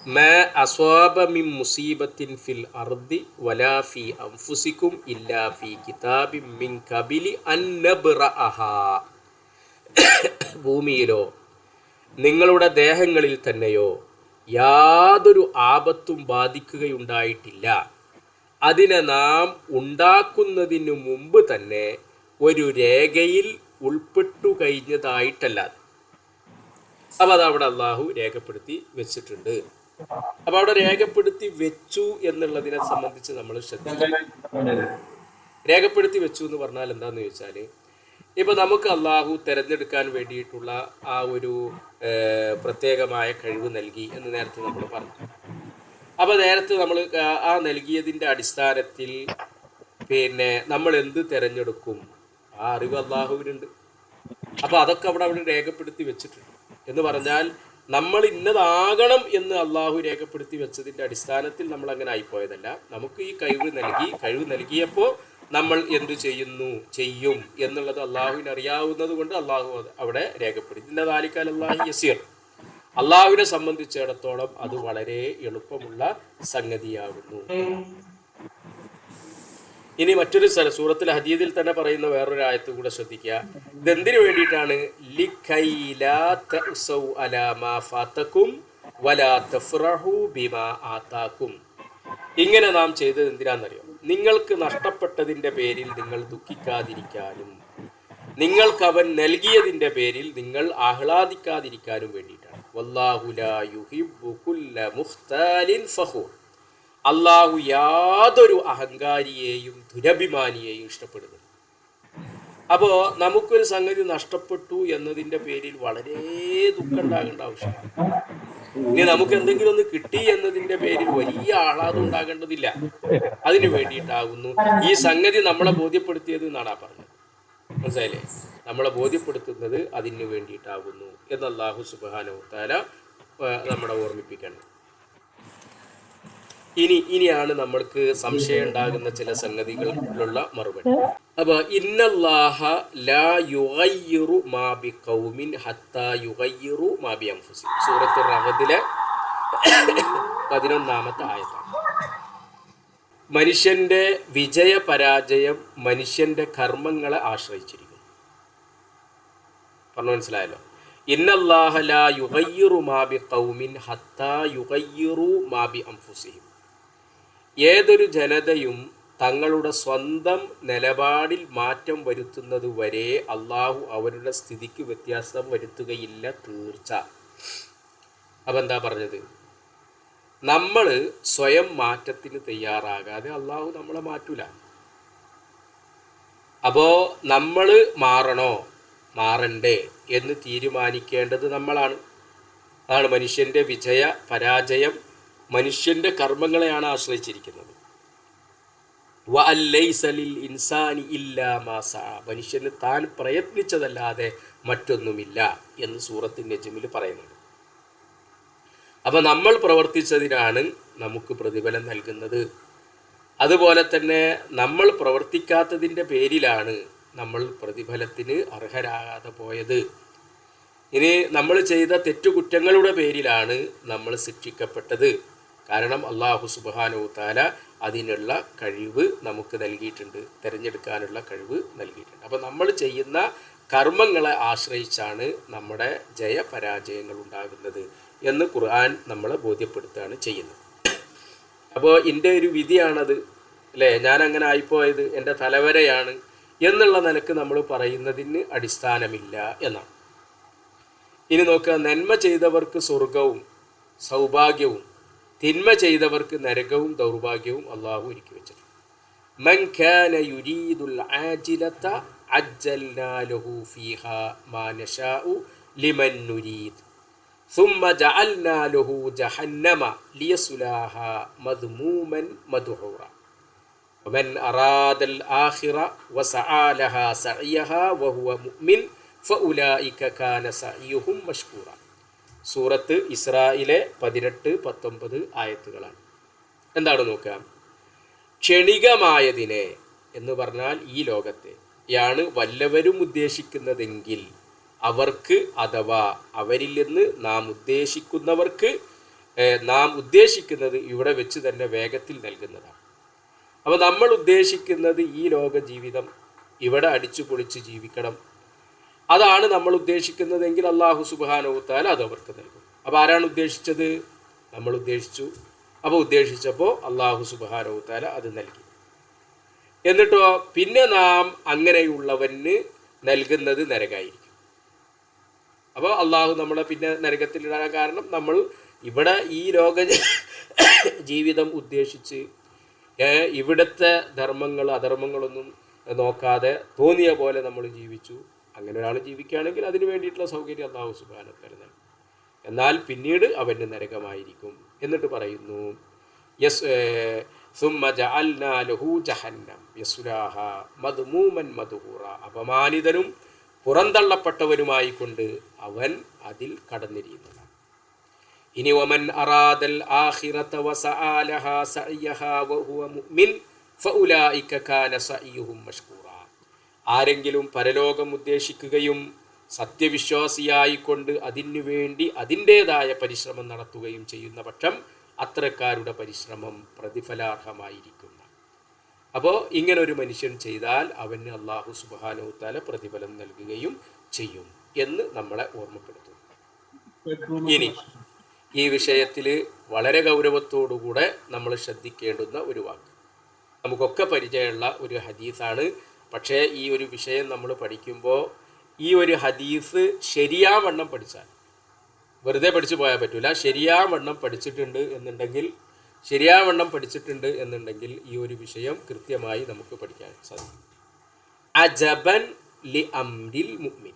മാ അസ്വാബ മിൻ മുസീബത്തിൻ ഫിൽ അർദി വലാ ഫി അൻഫുസിക്കും ഇല്ലാ ഫി കിതാബി മിൻ കബിലി ഭൂമിയിലോ നിങ്ങളുടെ ദേഹങ്ങളിൽ തന്നെയോ യാതൊരു ആപത്തും ബാധിക്കുകയുണ്ടായിട്ടില്ല. അതിനെ നാം ഉണ്ടാക്കുന്നതിനു മുമ്പ് തന്നെ ഒരു രേഖയിൽ ഉൾപ്പെട്ടു കഴിഞ്ഞതായിട്ടല്ലാതെ അപ്പം അത് അവിടെ അള്ളാഹു രേഖപ്പെടുത്തി വെച്ചിട്ടുണ്ട്. അപ്പോൾ അവിടെ രേഖപ്പെടുത്തി വെച്ചു എന്നുള്ളതിനെ സംബന്ധിച്ച് നമ്മൾ ശ്രദ്ധിക്കണം. രേഖപ്പെടുത്തി വെച്ചു എന്ന് പറഞ്ഞാൽ എന്താന്ന് ചോദിച്ചാൽ ഇപ്പൊ നമുക്ക് അള്ളാഹു തിരഞ്ഞെടുക്കാൻ വേണ്ടിയിട്ടുള്ള ആ ഒരു പ്രത്യേകമായ കഴിവ് നൽകി എന്ന് നേരത്തെ നമ്മൾ പറഞ്ഞു. അപ്പോൾ നേരത്തെ നമ്മൾ ആ നൽകിയതിന്റെ അടിസ്ഥാനത്തിൽ പിന്നെ നമ്മൾ എന്ത് തിരഞ്ഞെടുക്കും? ആ അറിവ് അള്ളാഹുവിനുണ്ട്. അപ്പോൾ അതൊക്കെ അവിടെ അവിടെ രേഖപ്പെടുത്തി വെച്ചിട്ടുണ്ട്. എന്ന് പറഞ്ഞാൽ നമ്മൾ ഇന്നതാകണം എന്ന് അള്ളാഹു രേഖപ്പെടുത്തി വെച്ചതിന്റെ അടിസ്ഥാനത്തിൽ നമ്മൾ അങ്ങനെ ആയിപ്പോയതല്ല. നമുക്ക് ഈ കഴിവ് നൽകി കഴിവ് നൽകിയപ്പോൾ നമ്മൾ എന്ത് ചെയ്യുന്നു? ചെയ്യും എന്നുള്ളത് അള്ളാഹുവിന് അറിയാവുന്നത് കൊണ്ട് അള്ളാഹു അവിടെ രേഖപ്പെടുത്തി. ഇന്ന താലിക്കാൽ അള്ളാഹു യസീർ. അള്ളാഹുവിനെ സംബന്ധിച്ചിടത്തോളം അത് വളരെ എളുപ്പമുള്ള സംഗതിയാകുന്നു ഇനി മറ്റൊരു സ്ഥലം സൂറത്തിൽ ഹദീദിൽ തന്നെ പറയുന്ന വേറൊരു ആയത്തും കൂടെ ശ്രദ്ധിക്കുക. ഇതെന്തിനു വേണ്ടിയിട്ടാണ്? ഇങ്ങനെ നാം ചെയ്തത് എന്തിനാണെന്നറിയോ നിങ്ങൾക്ക് നഷ്ടപ്പെട്ടതിന്റെ പേരിൽ നിങ്ങൾ ദുഃഖിക്കാതിരിക്കാനും നിങ്ങൾക്ക് അവൻ നൽകിയതിന്റെ പേരിൽ നിങ്ങൾ ആഹ്ലാദിക്കാതിരിക്കാനും വേണ്ടിയിട്ടാണ്. കുല്ല അള്ളാഹു യാതൊരു അഹങ്കാരിയെയും ദുരഭിമാനിയെയും ഇഷ്ടപ്പെടുന്നു. അപ്പോൾ നമുക്കൊരു സംഗതി നഷ്ടപ്പെട്ടു എന്നതിന്റെ പേരിൽ വളരെ ദുഃഖം ഉണ്ടാകേണ്ട ആവശ്യമാണ്. ഇനി നമുക്ക് എന്തെങ്കിലും ഒന്ന് കിട്ടി എന്നതിന്റെ പേരിൽ വലിയ ആളാതും ഉണ്ടാകേണ്ടതില്ല. അതിനു വേണ്ടിയിട്ടാകുന്നു. ഈ സംഗതി നമ്മളെ ബോധ്യപ്പെടുത്തിയത് എന്നാണ് ആ പറഞ്ഞത്. മനസ്സിലായില്ലേ? നമ്മളെ ബോധ്യപ്പെടുത്തുന്നത് അതിനു വേണ്ടിയിട്ടാകുന്നു. എന്ന് സുബാനോ താല നമ്മളെ ഓർമ്മിപ്പിക്കണം. ഇനി ഇനിയാണ് നമ്മൾക്ക് സംശയം ഉണ്ടാകുന്ന ചില സംഗതികളിലുള്ള മറുപടി. അപ്പൊ ഇന്നല്ലാഹ ലാ സൂറത്ത് റഹദിലെ പതിനൊന്നാമത്തെ ആയത്താണ്. മനുഷ്യന്റെ വിജയ പരാജയം മനുഷ്യന്റെ കർമ്മങ്ങളെ ആശ്രയിച്ചിരിക്കുന്നു. പറഞ്ഞു മനസ്സിലായല്ലോ? ഇന്നല്ലാഹ ലാ യുഗയ്യിറു മാ ബി ഖൗമിൻ ഹത്താ യുഗയ്യുറു മാ ബി അൻഫുസിഹിം ഏതൊരു ജനതയും തങ്ങളുടെ സ്വന്തം നിലപാടിൽ മാറ്റം വരുത്തുന്നത് വരെ അള്ളാഹു അവരുടെ സ്ഥിതിക്ക് വ്യത്യാസം വരുത്തുകയില്ല തീർച്ച. അപ്പം എന്താ പറഞ്ഞത്? നമ്മൾ സ്വയം മാറ്റത്തിന് തയ്യാറാകാതെ അള്ളാഹു നമ്മളെ മാറ്റൂല. അപ്പോൾ നമ്മൾ മാറണോ? മാറണ്ടേ എന്ന് തീരുമാനിക്കേണ്ടത് നമ്മളാണ്. അതാണ് മനുഷ്യന്റെ വിജയ പരാജയം മനുഷ്യന്റെ കർമ്മങ്ങളെയാണ് ആശ്രയിച്ചിരിക്കുന്നത്. ഇൻസാനി മനുഷ്യന് താൻ പ്രയത്നിച്ചതല്ലാതെ മറ്റൊന്നുമില്ല എന്ന് സൂറത്ത് നജ്മിൽ പറയുന്നുണ്ട്. അപ്പം നമ്മൾ പ്രവർത്തിച്ചതിനാണ് നമുക്ക് പ്രതിഫലം നൽകുന്നത്. അതുപോലെ തന്നെ നമ്മൾ പ്രവർത്തിക്കാത്തതിന്റെ പേരിലാണ് നമ്മൾ പ്രതിഫലത്തിന് അർഹരാകാതെ പോയത്. ഇനി നമ്മൾ ചെയ്ത തെറ്റുകുറ്റങ്ങളുടെ പേരിലാണ് നമ്മൾ ശിക്ഷിക്കപ്പെട്ടത്. കാരണം അള്ളാഹു സുബാനോ താല അതിനുള്ള കഴിവ് നമുക്ക് നൽകിയിട്ടുണ്ട് തിരഞ്ഞെടുക്കാനുള്ള കഴിവ് നൽകിയിട്ടുണ്ട്. അപ്പോൾ നമ്മൾ ചെയ്യുന്ന കർമ്മങ്ങളെ ആശ്രയിച്ചാണ് നമ്മുടെ ജയപരാജയങ്ങൾ ഉണ്ടാകുന്നത് എന്ന് ഖുർആൻ നമ്മളെ ബോധ്യപ്പെടുത്തുകയാണ് ചെയ്യുന്നത്. അപ്പോൾ എന്റെ ഒരു വിധിയാണത് അല്ലേ? ഞാൻ അങ്ങനെ ആയിപ്പോയത് എന്റെ തലവരെയാണ് എന്നുള്ള നിലയ്ക്ക് നമ്മൾ പറയുന്നതിന് അടിസ്ഥാനമില്ല എന്നാണ്. ഇനി നോക്കുക നന്മ ചെയ്തവർക്ക് സ്വർഗവും സൗഭാഗ്യവും തിന്മ ചെയ്തവർക്ക് നരകവും ദൗർഭാഗ്യവും അള്ളാഹു ഒരുക്കി വെച്ചിട്ടുണ്ട് മൻ ഖാന യുരീദുൽ ആജിലത അജ്ജൽനാ ലഹു ഫീഹാ മാ നശാഉ ലിമൻ നുരീദ് ثم جعلنا له جهنم ليصلاها مذموما مدحورا ومن أراد الآخرة وسعى لها سعيها وهو مؤمن فأولئك كان سعيهم مشكورا സൂറത്ത് ഇസ്രായിലെ പതിനെട്ട് പത്തൊമ്പത് ആയത്തുകളാണ്. എന്താണ് നോക്കുക? ക്ഷണികമായതിനെ എന്ന് പറഞ്ഞാൽ ഈ ലോകത്തെ യാണ് വല്ലവരും ഉദ്ദേശിക്കുന്നതെങ്കിൽ അവർക്ക് അഥവാ അവരിൽ നിന്ന് നാം ഉദ്ദേശിക്കുന്നവർക്ക് നാം ഉദ്ദേശിക്കുന്നത് ഇവിടെ വെച്ച് തന്നെ വേഗത്തിൽ നൽകുന്നതാണ്. അപ്പോൾ നമ്മൾ ഉദ്ദേശിക്കുന്നത് ഈ ലോക ജീവിതം ഇവിടെ അടിച്ചു പൊളിച്ച് ജീവിക്കണം അതാണ് നമ്മൾ ഉദ്ദേശിക്കുന്നതെങ്കിൽ അള്ളാഹു സുബാനവുത്താൽ അത് അവർക്ക് നൽകും. അപ്പോൾ ആരാണ് ഉദ്ദേശിച്ചത്? നമ്മൾ ഉദ്ദേശിച്ചു. അപ്പോൾ ഉദ്ദേശിച്ചപ്പോൾ അള്ളാഹു സുബാനവുത്താല അത് നൽകി. എന്നിട്ടോ പിന്നെ നാം അങ്ങനെയുള്ളവന് നൽകുന്നത് നരകായിരിക്കും. അപ്പോൾ അള്ളാഹു നമ്മളെ പിന്നെ നരകത്തിലിടാൻ കാരണം നമ്മൾ ഇവിടെ ഈ ലോക ജീവിതം ഉദ്ദേശിച്ച് ഇവിടുത്തെ ധർമ്മങ്ങൾ അധർമ്മങ്ങളൊന്നും നോക്കാതെ തോന്നിയ പോലെ നമ്മൾ ജീവിച്ചു. അങ്ങനെ ഒരാൾ ജീവിക്കുകയാണെങ്കിൽ അതിന് വേണ്ടിയിട്ടുള്ള സൗകര്യം അള്ളാഹു സുബാനത്തര നൽകും. എന്നാൽ പിന്നീട് അവന്റെ നരകമായിരിക്കും എന്നിട്ട് പറയുന്നു യസ് സുമ്മ ജഅൽനാ ലഹു ജഹന്നം യസുലാഹ മദ്മൂമൻ മദ്ഹൂറ. അപമാനിതനും പുറന്തള്ളപ്പെട്ടവനുമായിക്കൊണ്ട് അവൻ അതിൽ കടന്നിരിക്കുന്നതാണ് ഇനി ഒമൻ അറാദൽ ആഖിറത വസആലഹ സഅയഹ വഹുവ മുഅ്മിൻ ഫഉലായിക കാന സഅയുഹും മഷ്കൂറ. ആരെങ്കിലും പരലോകം ഉദ്ദേശിക്കുകയും സത്യവിശ്വാസിയായിക്കൊണ്ട് അതിനു വേണ്ടി അതിന്റേതായ പരിശ്രമം നടത്തുകയും ചെയ്യുന്ന പക്ഷം അത്തരക്കാരുടെ പരിശ്രമം പ്രതിഫലാർഹമായിരിക്കുന്ന. അപ്പോൾ ഇങ്ങനൊരു മനുഷ്യൻ ചെയ്താൽ അവന് അള്ളാഹു സുബാനോത്താല പ്രതിഫലം നൽകുകയും ചെയ്യും എന്ന് നമ്മളെ ഓർമ്മപ്പെടുത്തുന്നു. ഇനി ഈ വിഷയത്തിൽ വളരെ ഗൗരവത്തോടുകൂടെ നമ്മൾ ശ്രദ്ധിക്കേണ്ടുന്ന ഒരു വാക്ക്. നമുക്കൊക്കെ പരിചയമുള്ള ഒരു ഹദീസാണ് പക്ഷേ ഈ ഒരു വിഷയം നമ്മൾ പഠിക്കുമ്പോൾ ഈ ഒരു ഹദീസ് ശരിയാവണ്ണം പഠിച്ചാൽ വെറുതെ പഠിച്ചു പോയാൽ പറ്റില്ല ശരിയാവണ്ണം പഠിച്ചിട്ടുണ്ട് എന്നുണ്ടെങ്കിൽ ശരിയാവണ്ണം പഠിച്ചിട്ടുണ്ട് എന്നുണ്ടെങ്കിൽ ഈ ഒരു വിഷയം കൃത്യമായി നമുക്ക് പഠിക്കാൻ സാധിക്കും. അജബൻ ലി അംരിൽ മുഅ്മിൻ.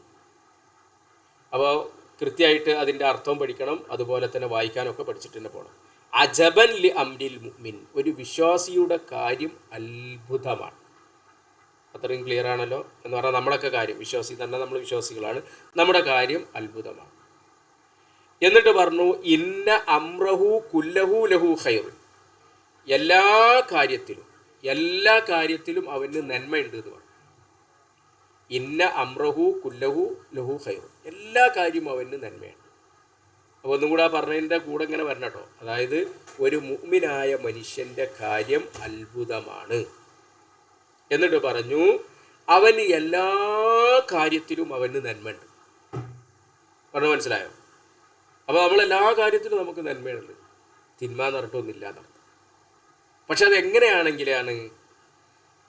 അപ്പോൾ കൃത്യമായിട്ട് അതിന്റെ അർത്ഥവും പഠിക്കണം അതുപോലെ തന്നെ വായിക്കാനൊക്കെ പഠിച്ചിട്ട് തന്നെ പോകണം. അജബൻ ലി അംരിൽ മുഅ്മിൻ. ഒരു വിശ്വാസിയുടെ കാര്യം അത്ഭുതമാണ്. അത്രയും ക്ലിയർ ആണല്ലോ എന്ന് പറഞ്ഞാൽ നമ്മളൊക്കെ കാര്യം വിശ്വാസി തന്നെ നമ്മൾ വിശ്വാസികളാണ്. നമ്മുടെ കാര്യം അത്ഭുതമാണ്. എന്നിട്ട് പറഞ്ഞു ഇന്ന അമ്രഹു കുല്ലഹു ലഹു ഹൈർ എല്ലാ കാര്യത്തിലും എല്ലാ കാര്യത്തിലും അവന് നന്മയുണ്ട് എന്ന് പറഞ്ഞു. ഇന്ന അമ്രഹു കുല്ലഹു ലഹു ഹൈർ എല്ലാ കാര്യവും അവന് നന്മയാണ്. അപ്പോൾ ഒന്നും കൂടെ പറഞ്ഞതിന്റെ കൂടെ ഇങ്ങനെ വരണം കേട്ടോ. അതായത് ഒരു മുഅ്മിനായ മനുഷ്യന്റെ കാര്യം അത്ഭുതമാണ്. എന്നിട്ട് പറഞ്ഞു അവന് എല്ലാ കാര്യത്തിലും അവന് നന്മയുണ്ട്. പറഞ്ഞു മനസ്സിലായോ? അപ്പോൾ നമ്മൾ എല്ലാ കാര്യത്തിലും നമുക്ക് നന്മയുണ്ട്. തിന്മ നടട്ടൊന്നുമില്ല എന്നർത്ഥം പക്ഷെ അത് എങ്ങനെയാണെങ്കിലാണ്?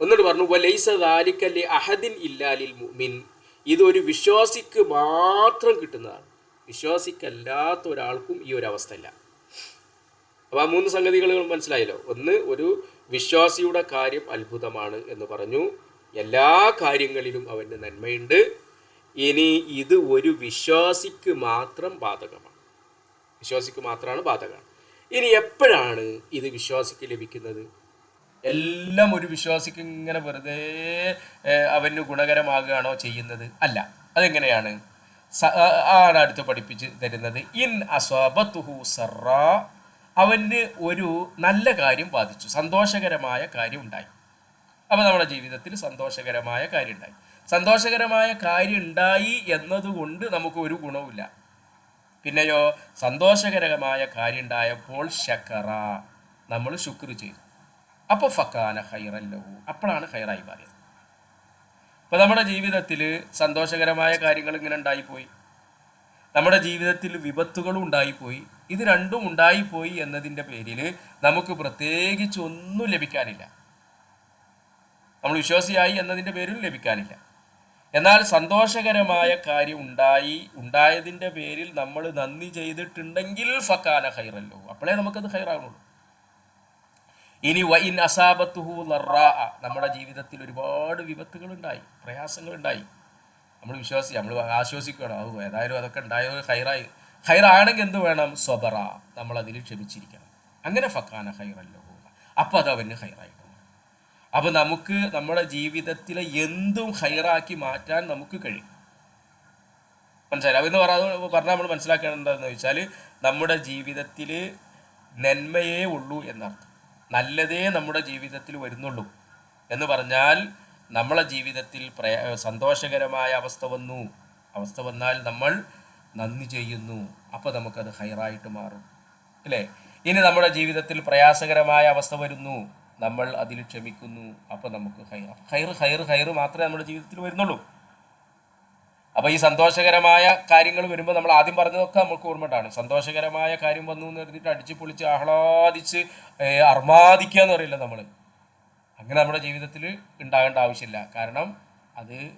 എന്നിട്ട് പറഞ്ഞു വലൈസ ദാലിക്കല്ലി അഹദിൻ ഇല്ലാലിൽ മുഅ്മിൻ. ഇതൊരു വിശ്വാസിക്ക് മാത്രം കിട്ടുന്നതാണ്. വിശ്വാസിക്കല്ലാത്ത ഒരാൾക്കും ഈ ഒരു അവസ്ഥ ഇല്ല അപ്പോൾ ആ മൂന്ന് സംഗതികൾ മനസ്സിലായല്ലോ. ഒന്ന് ഒരു വിശ്വാസിയുടെ കാര്യം അത്ഭുതമാണ് എന്ന് പറഞ്ഞു. എല്ലാ കാര്യങ്ങളിലും അവന് നന്മയുണ്ട്. ഇനി ഇത് ഒരു വിശ്വാസിക്ക് മാത്രം ബാധകമാണ്. വിശ്വാസിക്ക് മാത്രമാണ് ബാധകമാണ്. ഇനി എപ്പോഴാണ് ഇത് വിശ്വാസിക്ക് ലഭിക്കുന്നത്? എല്ലാം ഒരു വിശ്വാസിക്ക് ഇങ്ങനെ വെറുതെ അവന് ഗുണകരമാകുകയാണോ ചെയ്യുന്നത്? അല്ല. അതെങ്ങനെയാണ്? ആണ് അടുത്ത് പഠിപ്പിച്ച് തരുന്നത്. ഇൻ അസ്വാബത്തുഹു സറ അവന് ഒരു നല്ല കാര്യം ബാധിച്ചു. സന്തോഷകരമായ കാര്യം ഉണ്ടായി അപ്പോൾ നമ്മുടെ ജീവിതത്തിൽ സന്തോഷകരമായ കാര്യം ഉണ്ടായി സന്തോഷകരമായ കാര്യം ഉണ്ടായി എന്നതുകൊണ്ട് നമുക്ക് ഒരു ഗുണവുമില്ല. പിന്നെയോ സന്തോഷകരമായ കാര്യം ഉണ്ടായപ്പോൾ ശക്കറ നമ്മൾ ശുക്ർ ചെയ്തു. അപ്പോൾ ഫക്കാന ഹൈറല്ലോ അപ്പോഴാണ് ഹൈറായി മാറിയത്. അപ്പോൾ നമ്മുടെ ജീവിതത്തിൽ സന്തോഷകരമായ കാര്യങ്ങൾ ഇങ്ങനെ ഉണ്ടായിപ്പോയി. നമ്മുടെ ജീവിതത്തിൽ വിപത്തുകളും ഉണ്ടായിപ്പോയി. ഇത് രണ്ടും ഉണ്ടായിപ്പോയി എന്നതിന്റെ പേരിൽ നമുക്ക് പ്രത്യേകിച്ച് ഒന്നും ലഭിക്കാനില്ല. നമ്മൾ വിശ്വാസിയായി എന്നതിന്റെ പേരിൽ ലഭിക്കാനില്ല. എന്നാൽ സന്തോഷകരമായ കാര്യം ഉണ്ടായി ഉണ്ടായതിന്റെ പേരിൽ നമ്മൾ നന്ദി ചെയ്തിട്ടുണ്ടെങ്കിൽ ഫക്കാന ഹൈറല്ലോ അപ്പോഴേ നമുക്കത് ഹൈറാകുള്ളൂ ഇനി വൈൻ അസാബത്തുഹു ലറാ നമ്മുടെ ജീവിതത്തിൽ ഒരുപാട് വിപത്തുകൾ ഉണ്ടായി പ്രയാസങ്ങൾ ഉണ്ടായി നമ്മൾ വിശ്വാസി നമ്മൾ ആശ്വസിക്കണം. അത് ഏതായാലും അതൊക്കെ ഉണ്ടായത് ഹൈറായി ഹൈറാണെങ്കിൽ എന്ത് വേണം? സ്വബറ നമ്മൾ അതിൽ ക്ഷമിച്ചിരിക്കണം. അങ്ങനെ ഫക്കാന ഹൈറല്ലോ അപ്പോൾ അത് അവന് മാറും. അപ്പോൾ നമുക്ക് നമ്മുടെ ജീവിതത്തിലെ എന്തും ഹൈറാക്കി മാറ്റാൻ നമുക്ക് കഴിയും. മനസ്സിലായി അതെന്ന് പറഞ്ഞ പറഞ്ഞാൽ നമ്മൾ മനസ്സിലാക്കേണ്ടതെന്ന് വെച്ചാൽ നമ്മുടെ ജീവിതത്തിൽ നന്മയേ ഉള്ളൂ എന്നർത്ഥം. നല്ലതേ നമ്മുടെ ജീവിതത്തിൽ വരുന്നുള്ളൂ എന്ന് പറഞ്ഞാൽ നമ്മളെ ജീവിതത്തിൽ പ്രയ സന്തോഷകരമായ അവസ്ഥ വന്നു. അവസ്ഥ വന്നാൽ നമ്മൾ നന്ദി ചെയ്യുന്നു. അപ്പോൾ നമുക്കത് ഹൈറായിട്ട് മാറും. അല്ലേ? ഇനി നമ്മുടെ ജീവിതത്തിൽ പ്രയാസകരമായ അവസ്ഥ വരുന്നു. നമ്മൾ അതിൽ ക്ഷമിക്കുന്നു. അപ്പോൾ നമുക്ക് ഹൈർ ഹൈർ ഹൈർ ഹൈർ മാത്രമേ നമ്മുടെ ജീവിതത്തിൽ വരുന്നുള്ളൂ. അപ്പോൾ ഈ സന്തോഷകരമായ കാര്യങ്ങൾ വരുമ്പോൾ നമ്മൾ ആദ്യം പറഞ്ഞതൊക്കെ നമുക്ക് ഓർമ്മണ്ടാണ് സന്തോഷകരമായ കാര്യം വന്നു എന്ന് കരുതിയിട്ട് അടിച്ച് പൊളിച്ച് ആഹ്ലാദിച്ച് അർമാദിക്കുക എന്ന് പറയില്ല നമ്മൾ. അങ്ങനെ നമ്മുടെ ജീവിതത്തിൽ ഉണ്ടാകേണ്ട ആവശ്യമില്ല. കാരണം അത്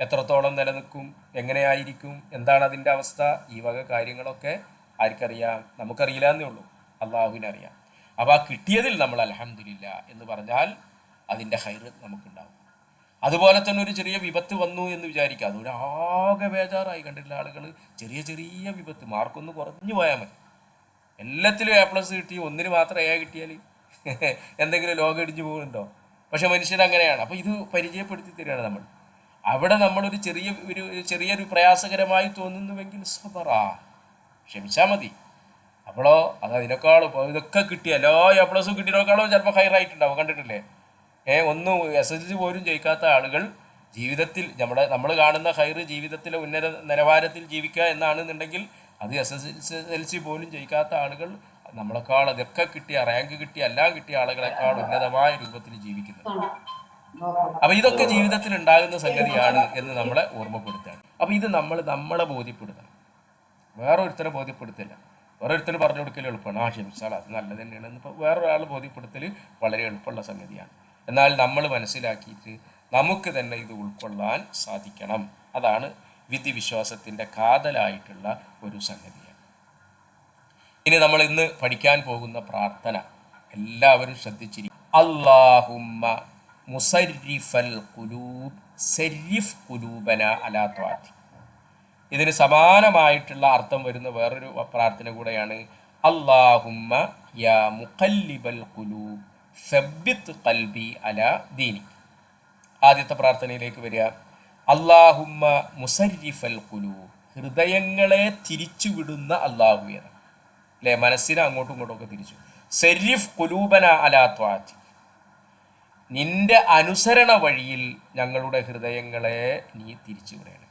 എത്രത്തോളം നിലനിൽക്കും എങ്ങനെയായിരിക്കും എന്താണ് അതിന്റെ അവസ്ഥ ഈ വക കാര്യങ്ങളൊക്കെ ആർക്കറിയാം. നമുക്കറിയില്ല എന്നേ ഉള്ളൂ. അള്ളാഹുവിനറിയാം. അപ്പോൾ ആ കിട്ടിയതിൽ നമ്മൾ അലഹമില്ല എന്ന് പറഞ്ഞാൽ അതിന്റെ ഹൈർ നമുക്കുണ്ടാവും. അതുപോലെ തന്നെ ഒരു ചെറിയ വിപത്ത് വന്നു എന്ന് വിചാരിക്കുക. അതൊരു ആകെ ബേജാറായി കണ്ടിട്ടുള്ള ആളുകൾ. ചെറിയ ചെറിയ വിപത്ത്. മാർക്കൊന്ന് കുറഞ്ഞു പോയാൽ മതി. എല്ലാത്തിലും എ പ്ലസ് കിട്ടി. ഒന്നിന് മാത്രം എ കിട്ടിയാൽ [laughs] എന്തെങ്കിലും ലോകം ഇടിഞ്ഞു പോകുന്നുണ്ടോ? പക്ഷെ മനുഷ്യൻ അങ്ങനെയാണ് അപ്പോൾ ഇത് പരിചയപ്പെടുത്തി തരികയാണ് നമ്മൾ. അവിടെ നമ്മളൊരു ചെറിയ ഒരു ചെറിയൊരു പ്രയാസകരമായി തോന്നുന്നുവെങ്കിൽ സബറാ ക്ഷമിച്ചാൽ മതി. അപ്പോളോ അത് അതിനേക്കാളും ഇതൊക്കെ കിട്ടിയ എല്ലാ എ പ്ലസും കിട്ടിയതിനേക്കാളും ചിലപ്പോൾ ഹയറായിട്ടുണ്ടാവും കണ്ടിട്ടില്ലേ? ഏ ഒന്നും എസ് എസ് എൽ പോലും ജയിക്കാത്ത ആളുകൾ ജീവിതത്തിൽ നമ്മുടെ നമ്മൾ കാണുന്ന ഹൈർ ജീവിതത്തിലെ ഉന്നത നിലവാരത്തിൽ ജീവിക്കുക എന്നാണെന്നുണ്ടെങ്കിൽ അത് എസ് എസ് എൽ സി പോലും ജയിക്കാത്ത ആളുകൾ നമ്മളെക്കാൾ അതൊക്കെ കിട്ടിയ റാങ്ക് കിട്ടിയ എല്ലാം കിട്ടിയ ആളുകളെക്കാൾ ഉന്നതമായ രൂപത്തിൽ ജീവിക്കുന്നത്. അപ്പൊ ഇതൊക്കെ ജീവിതത്തിൽ ഉണ്ടാകുന്ന സംഗതിയാണ് എന്ന് നമ്മളെ ഓർമ്മപ്പെടുത്തുകയാണ് അപ്പൊ ഇത് നമ്മൾ നമ്മളെ ബോധ്യപ്പെടുത്തണം. വേറെ ഒരുത്തരെ ബോധ്യപ്പെടുത്തില്ല. വേറെ ഒരുത്തന് പറഞ്ഞു കൊടുക്കൽ എളുപ്പമാണ്. ആ ക്ഷമിച്ചാൽ അത് നല്ലത് തന്നെയാണ്. എന്ന് വേറൊരാൾ ബോധ്യപ്പെടുത്തൽ വളരെ എളുപ്പമുള്ള സംഗതിയാണ്. എന്നാൽ നമ്മൾ മനസ്സിലാക്കിയിട്ട് നമുക്ക് തന്നെ ഇത് ഉൾക്കൊള്ളാൻ സാധിക്കണം. അതാണ് വിധി വിശ്വാസത്തിന്റെ കാതലായിട്ടുള്ള ഒരു സംഗതിയാണ്. ഇനി നമ്മൾ ഇന്ന് പഠിക്കാൻ പോകുന്ന പ്രാർത്ഥന. എല്ലാവരും ശ്രദ്ധിച്ചിരിക്കും അള്ളാഹുമ്മ മുസരിഫൽ കുലൂബ് സരിഫ് കുലൂബന അലാത്വാത് ഇതിന് സമാനമായിട്ടുള്ള അർത്ഥം വരുന്ന വേറൊരു പ്രാർത്ഥന കൂടെയാണ് അള്ളാഹുമ്മ യാ മുഖല്ലിബൽ കുലൂബ് സബ്ബിത്ത് കൽബി അല ദീനി. ആദ്യത്തെ പ്രാർത്ഥനയിലേക്ക് വരിക. അള്ളാഹുമ്മ മുസരിഫൽ കുലൂബ് ഹൃദയങ്ങളെ തിരിച്ചുവിടുന്ന അള്ളാഹുയാണ് അല്ലെ? മനസ്സിനെ അങ്ങോട്ടും ഇങ്ങോട്ടും ഒക്കെ തിരിച്ചു. സെരിഫ് കുലൂബന അലാ ത്വാത്തി. നിന്റെ അനുസരണ വഴിയിൽ ഞങ്ങളുടെ ഹൃദയങ്ങളെ നീ തിരിച്ചു വിടണം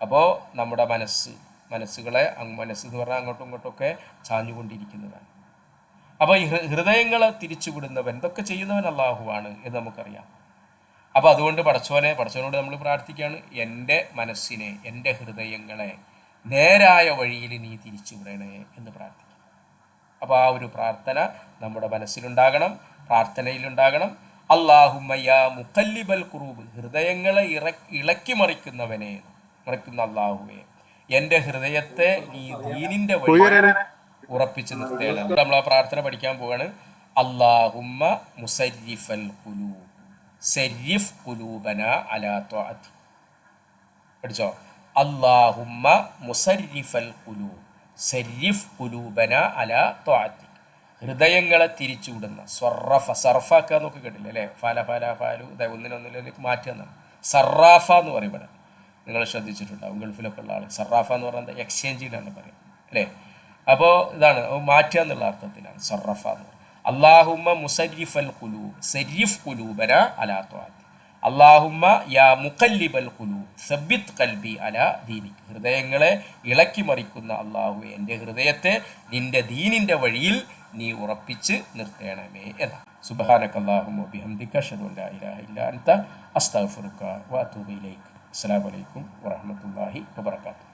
അപ്പോൾ നമ്മുടെ മനസ്സ് മനസ്സുകളെ മനസ്സ് എന്ന് പറഞ്ഞാൽ അങ്ങോട്ടും ഇങ്ങോട്ടൊക്കെ ചാഞ്ഞുകൊണ്ടിരിക്കുന്നതാണ്. അപ്പോൾ ഈ ഹൃദയങ്ങളെ തിരിച്ചു വിടുന്നവൻ ഇതൊക്കെ ചെയ്യുന്നവൻ അള്ളാഹുവാണ് എന്ന് നമുക്കറിയാം. അപ്പോൾ അതുകൊണ്ട് പടച്ചോനെ പടച്ചോനോട് നമ്മൾ പ്രാർത്ഥിക്കുകയാണ് എന്റെ മനസ്സിനെ എന്റെ ഹൃദയങ്ങളെ നേരായ വഴിയിൽ നീ തിരിച്ചു വിടണേ എന്ന് പ്രാർത്ഥിക്കും. അപ്പോൾ ആ ഒരു പ്രാർത്ഥന നമ്മുടെ മനസ്സിലുണ്ടാകണം പ്രാർത്ഥനയിലുണ്ടാകണം അള്ളാഹുമയ്യ മുക്കല്ലിബൽ കുറൂബ് ഹൃദയങ്ങളെ ഇറ ഇളക്കി മറിക്കുന്നവനെ മറിക്കുന്ന അള്ളാഹുവെ എന്റെ ഹൃദയത്തെ നീ ദീനിന്റെ വഴി ഉറപ്പിച്ച് നിർത്തേണ്ട നമ്മൾ ആ പ്രാർത്ഥന പഠിക്കാൻ പോവാണ്. അള്ളാഹുമ്മ മുസരിഫൽ കുലൂബ് സരിഫ് കുലൂബന പഠിച്ചോ? അള്ളാഹുമ്മ മുസരിഫൽ കുലൂബ് സരിഫ് കുലൂബന അല ത്വാഅത്തി ഹൃദയങ്ങളെ തിരിച്ചുവിടുന്ന. സ്വർറഫ സർഫാക്ക എന്നൊക്കെ കേട്ടില്ല അല്ലേ? ഫാല ഫാല ഫാലു ഇതേ ഒന്നിനൊന്നിലേക്ക് മാറ്റുക എന്നാണ്. സർറാഫ എന്ന് പറയും ഇവിടെ നിങ്ങൾ ശ്രദ്ധിച്ചിട്ടുണ്ടാവും ഗൾഫിലൊക്കെ ഉള്ള ആൾ സർറാഫ എന്ന് പറയുന്നത് എക്സ്ചേഞ്ചിലാണ് പറയുന്നത് അല്ലേ? അപ്പോൾ ഇതാണ് മാറ്റുക എന്നുള്ള അർത്ഥത്തിലാണ് സർറഫ എന്ന് പറയുന്നത്. അള്ളാഹുമ്മ അൽ കുലൂബ് സരിഫ് കുലൂബന അലാ ത്വാഅത്തി അള്ളാഹുമ്മ യാ മുക്കല്ലിബൽ കുലു സബിത് കൽബി അല ദീനിക്ക് ഹൃദയങ്ങളെ ഇളക്കി മറിക്കുന്ന അള്ളാഹു എന്റെ ഹൃദയത്തെ നിന്റെ ദീനിന്റെ വഴിയിൽ നീ ഉറപ്പിച്ച് നിർത്തേണമേ എന്നാണ് അലൈക്കും വറഹ്മത്തുള്ളാഹി വബറകാതുഹു.